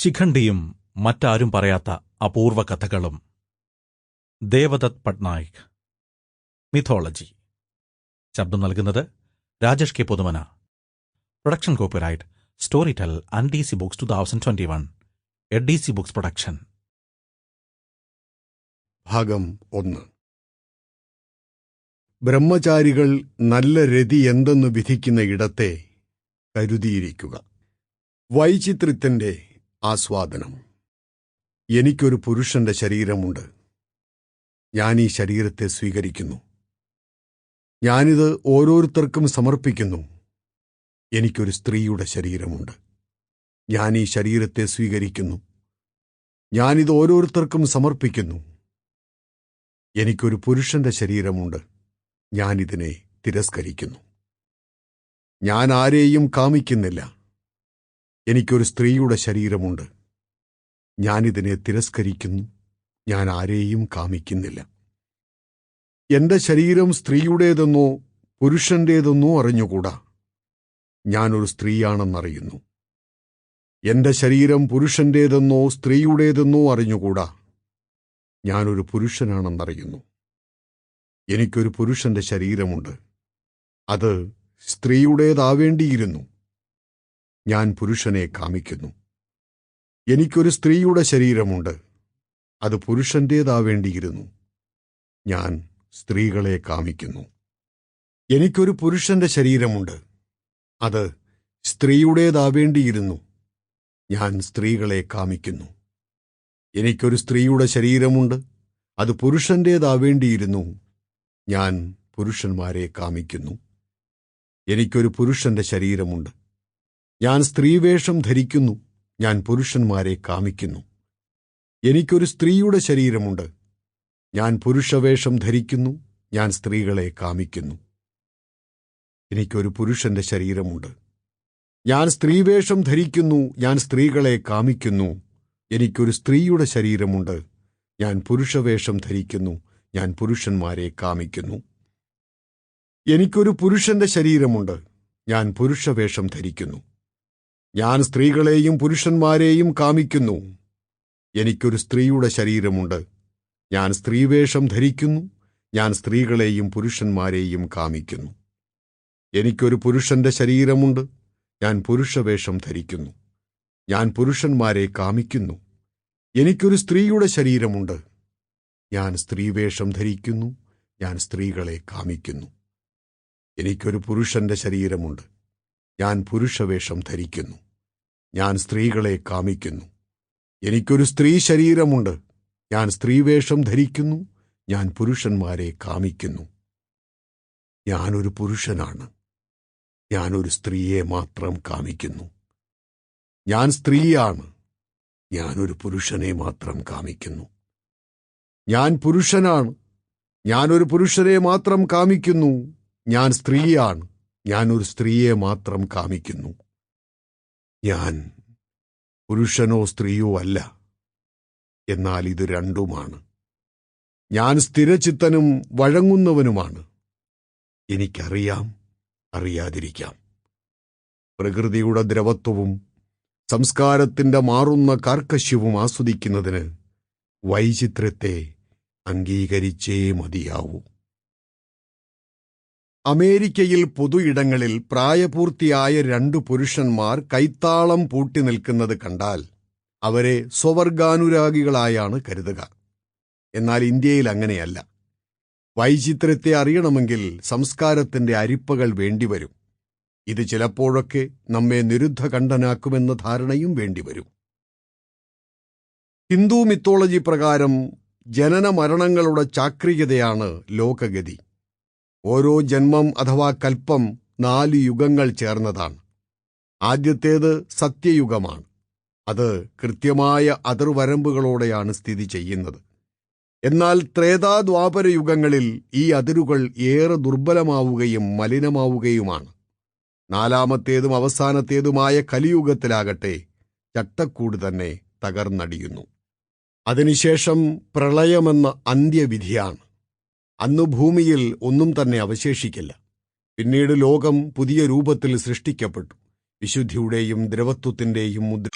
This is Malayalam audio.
ശിഖണ്ഡിയും മറ്റാരും പറയാത്ത അപൂർവ കഥകളും. ദേവദത്ത് പട്നായിക്. മിഥോളജി. ശബ്ദം നൽകുന്നത് Rajesh K. പൊതുമന. Production copyright. Story tell and D C books two thousand twenty one. A D C books production. ഭാഗം ഒന്ന്. ബ്രഹ്മചാരികൾ നല്ല രതി എന്തെന്ന് വിധിക്കുന്ന ഇടത്തെ കരുതിയിരിക്കുക. വൈചിത്ര്യത്തിന്റെ ആസ്വാദനം. എനിക്കൊരു പുരുഷന്റെ ശരീരമുണ്ട്. ഞാൻ ഈ ശരീരത്തെ സ്വീകരിക്കുന്നു. ഞാനിത് ഓരോരുത്തർക്കും സമർപ്പിക്കുന്നു. എനിക്കൊരു സ്ത്രീയുടെ ശരീരമുണ്ട്. ഞാൻ ഈ ശരീരത്തെ സ്വീകരിക്കുന്നു. ഞാനിത് ഓരോരുത്തർക്കും സമർപ്പിക്കുന്നു. എനിക്കൊരു പുരുഷന്റെ ശരീരമുണ്ട്. ഞാനിതിനെ തിരസ്കരിക്കുന്നു. ഞാൻ ആരെയും കാമിക്കുന്നില്ല. എനിക്കൊരു സ്ത്രീയുടെ ശരീരമുണ്ട്. ഞാനിതിനെ തിരസ്കരിക്കുന്നു. ഞാൻ ആരെയും കാമിക്കുന്നില്ല. എന്റെ ശരീരം സ്ത്രീയുടേതെന്നോ പുരുഷന്റേതെന്നോ അറിഞ്ഞുകൂടാ. ഞാനൊരു സ്ത്രീയാണെന്നറിയുന്നു. എന്റെ ശരീരം പുരുഷന്റേതെന്നോ സ്ത്രീയുടേതെന്നോ അറിഞ്ഞുകൂടാ. ഞാനൊരു പുരുഷനാണെന്നറിയുന്നു. എനിക്കൊരു പുരുഷന്റെ ശരീരമുണ്ട്. അത് സ്ത്രീയുടേതാവേണ്ടിയിരുന്നു. ഞാൻ പുരുഷനെ കാമിക്കുന്നു. എനിക്കൊരു സ്ത്രീയുടെ ശരീരമുണ്ട്. അത് പുരുഷന്റേതാവേണ്ടിയിരുന്നു. ഞാൻ സ്ത്രീകളെ കാമിക്കുന്നു. എനിക്കൊരു പുരുഷന്റെ ശരീരമുണ്ട്. അത് സ്ത്രീയുടേതാവേണ്ടിയിരുന്നു. ഞാൻ സ്ത്രീകളെ കാമിക്കുന്നു. എനിക്കൊരു സ്ത്രീയുടെ ശരീരമുണ്ട്. അത് പുരുഷന്റേതാവേണ്ടിയിരുന്നു. ഞാൻ പുരുഷന്മാരെ കാമിക്കുന്നു. എനിക്കൊരു പുരുഷന്റെ ശരീരമുണ്ട്. ഞാൻ സ്ത്രീവേഷം ധരിക്കുന്നു ഞാൻ പുരുഷന്മാരെ കാമിക്കുന്നു. എനിക്കൊരു സ്ത്രീയുടെ ശരീരമുണ്ട്. ഞാൻ പുരുഷവേഷം ധരിക്കുന്നു ഞാൻ സ്ത്രീകളെ കാമിക്കുന്നു. എനിക്കൊരു പുരുഷന്റെ ശരീരമുണ്ട്. ഞാൻ സ്ത്രീവേഷം ധരിക്കുന്നു ഞാൻ സ്ത്രീകളെ കാമിക്കുന്നു. എനിക്കൊരു സ്ത്രീയുടെ ശരീരമുണ്ട്. ഞാൻ പുരുഷവേഷം ധരിക്കുന്നു ഞാൻ പുരുഷന്മാരെ കാമിക്കുന്നു. എനിക്കൊരു പുരുഷന്റെ ശരീരമുണ്ട്. ഞാൻ പുരുഷവേഷം ധരിക്കുന്നു. ഞാൻ സ്ത്രീകളെയും പുരുഷന്മാരെയും കാമിക്കുന്നു. എനിക്കൊരു സ്ത്രീയുടെ ശരീരമുണ്ട്. ഞാൻ സ്ത്രീവേഷം ധരിക്കുന്നു. ഞാൻ സ്ത്രീകളെയും പുരുഷന്മാരെയും കാമിക്കുന്നു. എനിക്കൊരു പുരുഷന്റെ ശരീരമുണ്ട്. ഞാൻ പുരുഷവേഷം ധരിക്കുന്നു. ഞാൻ പുരുഷന്മാരെ കാമിക്കുന്നു. എനിക്കൊരു സ്ത്രീയുടെ ശരീരമുണ്ട്. ഞാൻ സ്ത്രീവേഷം ധരിക്കുന്നു. ഞാൻ സ്ത്രീകളെ കാമിക്കുന്നു. എനിക്കൊരു പുരുഷന്റെ ശരീരമുണ്ട്. ഞാൻ പുരുഷവേഷം ധരിക്കുന്നു. ഞാൻ സ്ത്രീകളെ കാമിക്കുന്നു. എനിക്കൊരു സ്ത്രീ ശരീരമുണ്ട്. ഞാൻ സ്ത്രീവേഷം ധരിക്കുന്നു. ഞാൻ പുരുഷന്മാരെ കാമിക്കുന്നു. ഞാനൊരു പുരുഷനാണ്. ഞാനൊരു സ്ത്രീയെ മാത്രം കാമിക്കുന്നു. ഞാൻ സ്ത്രീയാണ്. ഞാനൊരു പുരുഷനെ മാത്രം കാമിക്കുന്നു. ഞാൻ പുരുഷനാണ്. ഞാനൊരു പുരുഷനെ മാത്രം കാമിക്കുന്നു. ഞാൻ സ്ത്രീയാണ്. ഞാനൊരു സ്ത്രീയെ മാത്രം കാമിക്കുന്നു. ഞാൻ പുരുഷനോ സ്ത്രീയോ അല്ല. എന്നാൽ ഇത് രണ്ടുമാണ്. ഞാൻ സ്ഥിരചിത്തനും വഴങ്ങുന്നവനുമാണ്. എനിക്കറിയാം അറിയാതിരിക്കാം. പ്രകൃതിയുടെ ദ്രവത്വവും സംസ്കാരത്തിന്റെ മാറുന്ന കാർക്കശ്യവും ആസ്വദിക്കുന്നതിന് വൈചിത്രത്തെ അംഗീകരിച്ചേ മതിയാവൂ. അമേരിക്കയിൽ പൊതു ഇടങ്ങളിൽ പ്രായപൂർത്തിയായ രണ്ടു പുരുഷന്മാർ കൈത്താളം പൂട്ടി നിൽക്കുന്നത് കണ്ടാൽ അവരെ സ്വവർഗാനുരാഗികളായാണ് കരുതുക. എന്നാൽ ഇന്ത്യയിൽ അങ്ങനെയല്ല. വൈചിത്രത്തെ അറിയണമെങ്കിൽ സംസ്കാരത്തിന്റെ അരിപ്പകൾ വേണ്ടിവരും. ഇത് ചിലപ്പോഴൊക്കെ നമ്മെ നിരുദ്ധകണ്ഠനാക്കുമെന്ന ധാരണയും വേണ്ടിവരും. ഹിന്ദു മിത്തോളജി പ്രകാരം ജനന മരണങ്ങളുടെ ചാക്രികതയാണ് ലോകഗതി. ഓരോ ജന്മം അഥവാ കൽപ്പം നാല് യുഗങ്ങൾ ചേർന്നതാണ്. ആദ്യത്തേത് സത്യയുഗമാണ്. അത് കൃത്യമായ അതിർവരമ്പുകളോടെയാണ് സ്ഥിതി ചെയ്യുന്നത്. എന്നാൽ ത്രേതാദ്വാപര യുഗങ്ങളിൽ ഈ അതിരുകൾ ഏറെ ദുർബലമാവുകയും മലിനമാവുകയുമാണ്. നാലാമത്തേതും അവസാനത്തേതുമായ കലിയുഗത്തിലാകട്ടെ ചട്ടക്കൂട് തന്നെ തകർന്നടിയുന്നു. അതിനുശേഷം പ്രളയമെന്ന അന്ത്യവിധിയാണ്. അന്ന് ഭൂമിയിൽ ഒന്നും തന്നെ അവശേഷിക്കില്ല. പിന്നീട് ലോകം പുതിയ രൂപത്തിൽ സൃഷ്ടിക്കപ്പെട്ടു. വിശുദ്ധിയുടെയും ദ്രവത്വത്തിന്റെയും മുദ്ര?